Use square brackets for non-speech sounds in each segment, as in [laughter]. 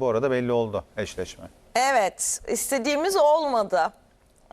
bu arada belli oldu eşleşme. Evet, istediğimiz olmadı.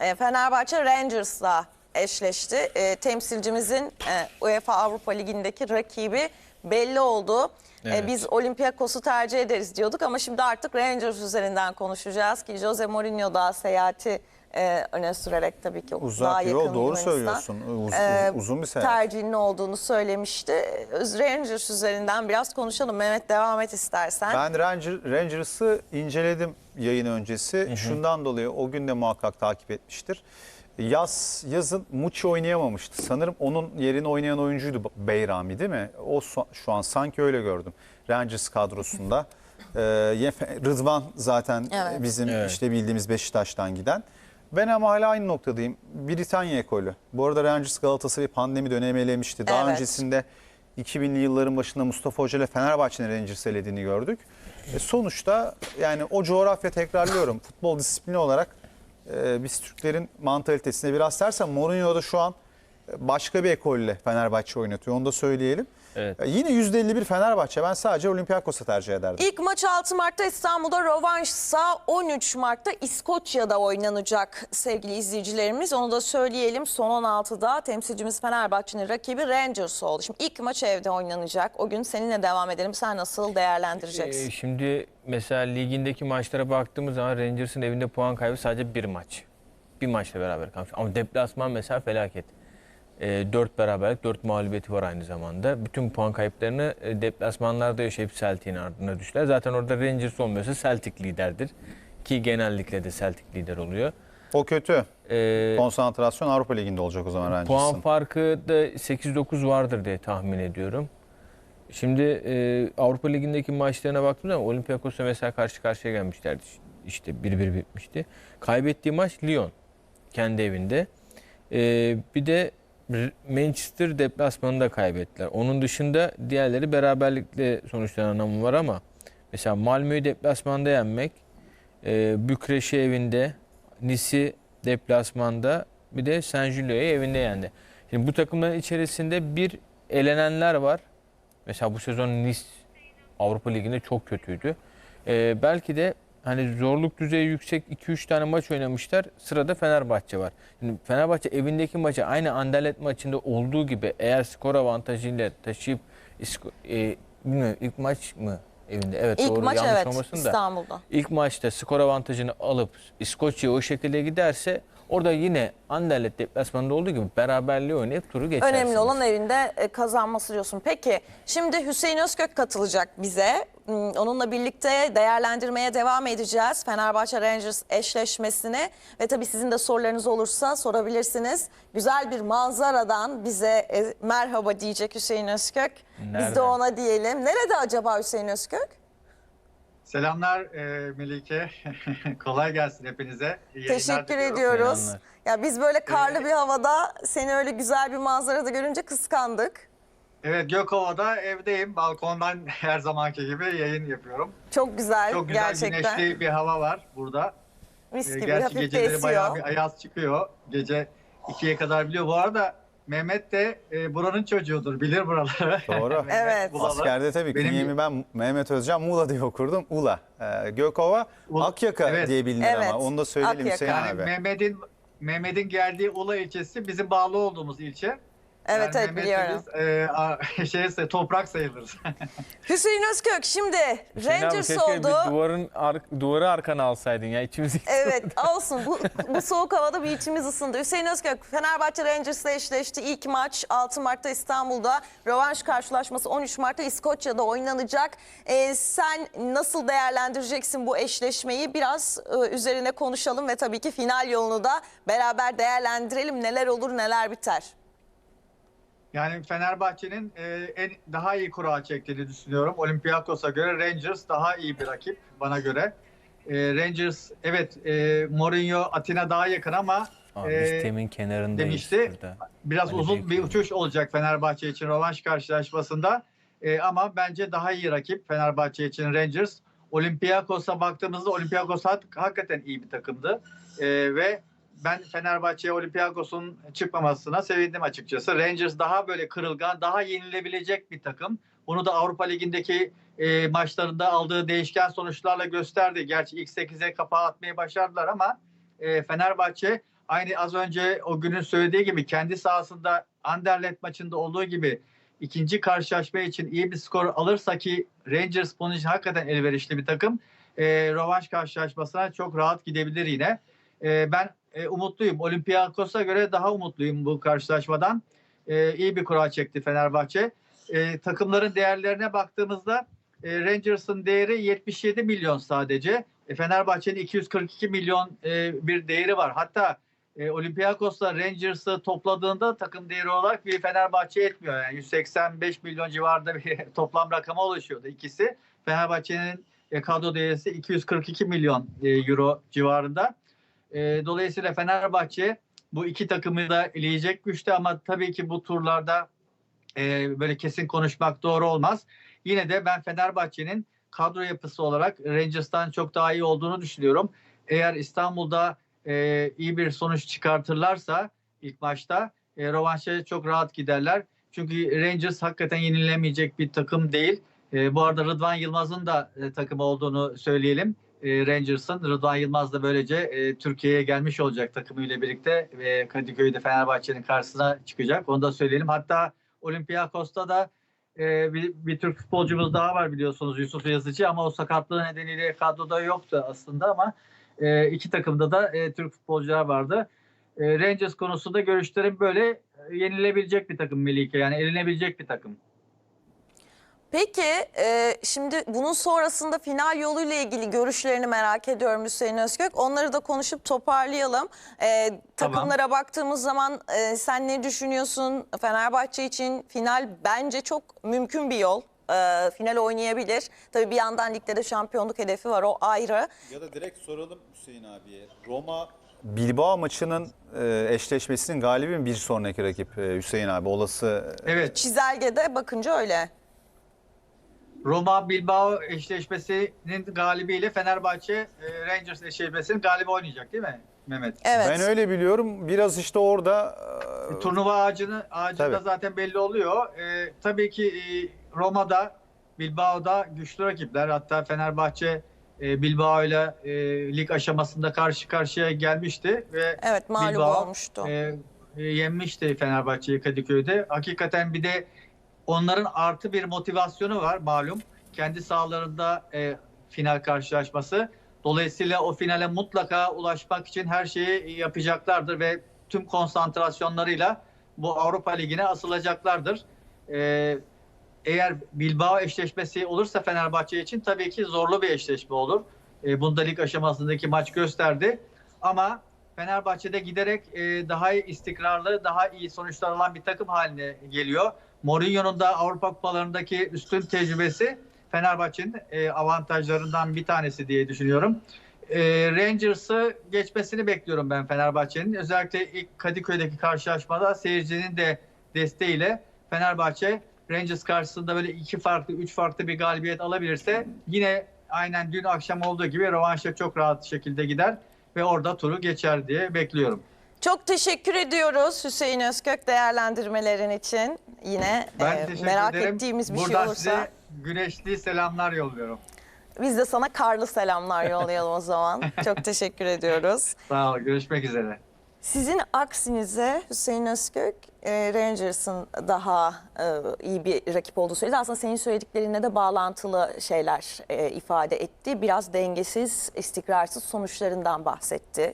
E, Fenerbahçe Rangers'la eşleşti. E, temsilcimizin e, UEFA Avrupa Ligi'ndeki rakibi belli oldu. E, Evet. biz Olympiakos'u tercih ederiz diyorduk ama şimdi artık Rangers üzerinden konuşacağız ki Jose Mourinho da seyahati e, öne sürerek tabii ki Uzak daha yol, yakın doğru Yunanistan, söylüyorsun. Uz- e, uz- uzun bir seyahat. Tercihinin olduğunu söylemişti. Öz- Rangers üzerinden biraz konuşalım. Mehmet devam et istersen. Ben Ranger, Rangers'ı inceledim yayın öncesi. Şundan dolayı o gün de muhakkak takip etmiştir. Yaz yazın Muçi oynayamamıştı. Sanırım onun yerine oynayan oyuncuydu Beyrami değil mi? O şu an sanki öyle gördüm. Rangers kadrosunda. [laughs] Ee, Rıdvan zaten Evet. bizim Evet. işte bildiğimiz Beşiktaş'tan giden. Ben ama hala aynı noktadayım. Britanya ekolü. Bu arada Rangers Galatasaray'ı pandemi dönemi elemişti. Daha Evet. öncesinde 2000'li yılların başında Mustafa Hoca ile Fenerbahçe'nin Rangers elediğini gördük. E sonuçta yani o coğrafya tekrarlıyorum. Futbol disiplini olarak e, biz Türklerin mantalitesine biraz tersen Mourinho da şu an başka bir ekolle Fenerbahçe oynatıyor. Onu da söyleyelim. Evet. E, yine %51 Fenerbahçe. Ben sadece Olympiakos'a tercih ederdim. İlk maç 6 Mart'ta İstanbul'da rövanşsa 13 Mart'ta İskoçya'da oynanacak sevgili izleyicilerimiz. Onu da söyleyelim. Son 16'da temsilcimiz Fenerbahçe'nin rakibi Rangers oldu. Şimdi ilk maç evde oynanacak. O gün seninle devam edelim. Sen nasıl değerlendireceksin? Ee, şimdi mesela ligindeki maçlara baktığımız zaman Rangers'ın evinde puan kaybı sadece bir maç. Bir maçla beraber kalmış. Ama deplasman mesela felaket. E, 4 beraberlik, 4 mağlubiyeti var aynı zamanda. Bütün puan kayıplarını e, deplasmanlarda yaşayıp Celtic'in ardına düştüler. Zaten orada Rangers olmuyorsa Celtic liderdir. Ki genellikle de Celtic lider oluyor. O kötü. E, Konsantrasyon Avrupa Ligi'nde olacak o zaman Puan Rangers'ın. farkı da 8-9 vardır diye tahmin ediyorum. Şimdi e, Avrupa Ligi'ndeki maçlarına baktığımda zaman Olympiakos'la mesela karşı karşıya gelmişlerdi. İşte 1-1 bitmişti. Kaybettiği maç Lyon. Kendi evinde. E, bir de Manchester deplasmanında kaybettiler. Onun dışında diğerleri beraberlikle sonuçlanan var ama mesela Malmö'yü deplasmanda yenmek, e, Bükreş'i evinde, Nice'i deplasmanda bir de San Julio'yu evinde yendi. Şimdi bu takımların içerisinde bir elenenler var. Mesela bu sezon Nice Avrupa Ligi'nde çok kötüydü. E, belki de hani zorluk düzeyi yüksek 2-3 tane maç oynamışlar. Sırada Fenerbahçe var. Şimdi Fenerbahçe evindeki maçı aynı Anderlet maçında olduğu gibi eğer skor avantajıyla taşıyıp e, bilmiyorum ilk maç mı evinde? Evet İlk doğru maç yanlış evet olmasın da. İstanbul'da. İlk maçta skor avantajını alıp İskoçya'ya o şekilde giderse orada yine Anderlet deplasmanında olduğu gibi beraberliği oynayıp turu geçersiniz. Önemli olan evinde e, kazanması diyorsun. Peki şimdi Hüseyin Özkök katılacak bize. Hmm, Onunla birlikte değerlendirmeye devam edeceğiz. Fenerbahçe Rangers eşleşmesini ve tabii sizin de sorularınız olursa sorabilirsiniz. Güzel bir manzaradan bize e, merhaba diyecek Hüseyin Özkök. Biz de ona diyelim. Nerede acaba Hüseyin Özkök? Selamlar e, Melike. [laughs] Kolay gelsin hepinize. İyi Teşekkür ediyoruz. Selamlar. Ya biz böyle karlı bir havada seni öyle güzel bir manzarada görünce kıskandık. Evet Gökova'da evdeyim. Balkondan [laughs] her zamanki gibi yayın yapıyorum. Çok güzel Çok güzel gerçekten. güneşli bir hava var burada. Mis E, gibi gerçi hafif geceleri bayağı esiyor. bir ayaz çıkıyor. Gece 2'ye kadar biliyor. Bu arada Mehmet de e, buranın çocuğudur. Bilir buraları. [laughs] Doğru. [laughs] Evet. Bulalı. Askerde tabii Benim- künyemi ben Mehmet Özcan Muğla diye okurdum. Ula. Ee, Gökova Ula- Akyaka Evet. diye bilinir Evet, ama. Onu da söyleyelim Akyaka. Hüseyin Yani abi. Mehmet'in Mehmet'in geldiği Ula ilçesi bizim bağlı olduğumuz ilçe. Evet yani evet biliyorum. Biz, e, a- [laughs] şey, toprak sayılırız. [laughs] Hüseyin Özkök şimdi Hüseyin abi Rangers keşke oldu. bir duvarın ar- duvarı arkana alsaydın ya içimizi. Evet olsun [laughs] bu, bu soğuk havada bir içimiz ısındı. Hüseyin Özkök Fenerbahçe Rangers'la eşleşti. İlk maç 6 Mart'ta İstanbul'da. Rövanş karşılaşması 13 Mart'ta İskoçya'da oynanacak. Ee, sen nasıl değerlendireceksin bu eşleşmeyi? Biraz e, üzerine konuşalım ve tabii ki final yolunu da beraber değerlendirelim. Neler olur neler biter. Yani Fenerbahçe'nin e, en daha iyi kura çektiğini düşünüyorum. Olympiakos'a göre Rangers daha iyi bir rakip bana göre. E, Rangers evet e, Mourinho Atina daha yakın ama Abi e, temin kenarındayız demişti. burada. biraz Öyle uzun bir uçuş olacak Fenerbahçe için rövanş karşılaşmasında. E, ama bence daha iyi rakip Fenerbahçe için Rangers. Olympiakos'a baktığımızda Olympiakos hak- hakikaten iyi bir takımdı. E, ve ben Fenerbahçe'ye Olympiakos'un çıkmamasına sevindim açıkçası. Rangers daha böyle kırılgan, daha yenilebilecek bir takım. Bunu da Avrupa Ligi'ndeki e, maçlarında aldığı değişken sonuçlarla gösterdi. Gerçi ilk 8'e kapağı atmayı başardılar ama e, Fenerbahçe aynı az önce o günün söylediği gibi kendi sahasında Anderlecht maçında olduğu gibi ikinci karşılaşma için iyi bir skor alırsa ki Rangers bunun için hakikaten elverişli bir takım. E, rövanş karşılaşmasına çok rahat gidebilir yine. E, ben e, umutluyum. Olympiakos'a göre daha umutluyum bu karşılaşmadan. E, iyi bir kura çekti Fenerbahçe. E, takımların değerlerine baktığımızda e, Rangers'ın değeri 77 milyon sadece. E, Fenerbahçe'nin 242 milyon e, bir değeri var. Hatta e, Olympiakos'la Rangers'ı topladığında takım değeri olarak bir Fenerbahçe etmiyor. Yani 185 milyon civarında bir [laughs] toplam rakama oluşuyordu ikisi. Fenerbahçe'nin e, kadro değeri 242 milyon e, euro civarında. E, dolayısıyla Fenerbahçe bu iki takımı da eleyecek güçte ama tabii ki bu turlarda e, böyle kesin konuşmak doğru olmaz. Yine de ben Fenerbahçe'nin kadro yapısı olarak Rangers'tan çok daha iyi olduğunu düşünüyorum. Eğer İstanbul'da e, iyi bir sonuç çıkartırlarsa ilk maçta e, rövanşa çok rahat giderler. Çünkü Rangers hakikaten yenilemeyecek bir takım değil. E, bu arada Rıdvan Yılmaz'ın da e, takımı olduğunu söyleyelim. E, Rangers'ın Rıdvan Yılmaz da böylece e, Türkiye'ye gelmiş olacak takımıyla birlikte ve Kadıköy'de Fenerbahçe'nin karşısına çıkacak. Onu da söyleyelim. Hatta Olympiakos'ta da e, bir, bir Türk futbolcumuz daha var biliyorsunuz Yusuf Yazıcı ama o sakatlığı nedeniyle kadroda yoktu aslında ama e, iki takımda da e, Türk futbolcular vardı. E, Rangers konusunda görüşlerim böyle e, yenilebilecek bir takım Melike yani elinebilecek bir takım. Peki e, şimdi bunun sonrasında final yoluyla ilgili görüşlerini merak ediyorum Hüseyin Özgök. Onları da konuşup toparlayalım. E, takımlara baktığımız zaman e, sen ne düşünüyorsun? Fenerbahçe için final bence çok mümkün bir yol. E, final oynayabilir. Tabii bir yandan ligde de şampiyonluk hedefi var o ayrı. Ya da direkt soralım Hüseyin abiye. Roma Bilbao maçının e, eşleşmesinin galibi mi bir sonraki rakip e, Hüseyin abi? Olası Evet Çizelgede bakınca öyle. Roma Bilbao eşleşmesinin galibiyle Fenerbahçe e, Rangers eşleşmesinin galibi oynayacak değil mi Mehmet? Evet. Ben öyle biliyorum. Biraz işte orada e, Turnuva ağacını ağacında Tabii. zaten belli oluyor. Ee, tabii ki e, Roma'da, Bilbao'da güçlü rakipler. Hatta Fenerbahçe e, Bilbao ile e, lig aşamasında karşı karşıya gelmişti ve Evet mağlup Bilbao, olmuştu. e, e, yenmişti Fenerbahçe'yi Kadıköy'de. Hakikaten bir de onların artı bir motivasyonu var malum. Kendi sahalarında e, final karşılaşması. Dolayısıyla o finale mutlaka ulaşmak için her şeyi yapacaklardır ve tüm konsantrasyonlarıyla bu Avrupa Ligi'ne asılacaklardır. Ee, eğer Bilbao eşleşmesi olursa Fenerbahçe için tabii ki zorlu bir eşleşme olur. Ee, bunda lig aşamasındaki maç gösterdi. Ama Fenerbahçe'de giderek e, daha istikrarlı, daha iyi sonuçlar alan bir takım haline geliyor. Mourinho'nun da Avrupa Kupalarındaki üstün tecrübesi Fenerbahçe'nin e, avantajlarından bir tanesi diye düşünüyorum. E, Rangers'ı geçmesini bekliyorum ben Fenerbahçe'nin. Özellikle ilk Kadıköy'deki karşılaşmada seyircinin de desteğiyle Fenerbahçe Rangers karşısında böyle iki farklı, üç farklı bir galibiyet alabilirse yine aynen dün akşam olduğu gibi rövanşa çok rahat şekilde gider ve orada turu geçer diye bekliyorum. Çok teşekkür ediyoruz Hüseyin Özkök değerlendirmelerin için. Yine Ben e, merak ederim. ettiğimiz bir Buradan şey olursa size güneşli selamlar yolluyorum. biz de sana karlı selamlar yollayalım o zaman. [laughs] Çok teşekkür ediyoruz. Sağ ol, görüşmek üzere. Sizin aksinize Hüseyin Özkök e, Rangers'ın daha e, iyi bir rakip olduğu söyledi. Aslında senin söylediklerinle de bağlantılı şeyler e, ifade etti. Biraz dengesiz, istikrarsız sonuçlarından bahsetti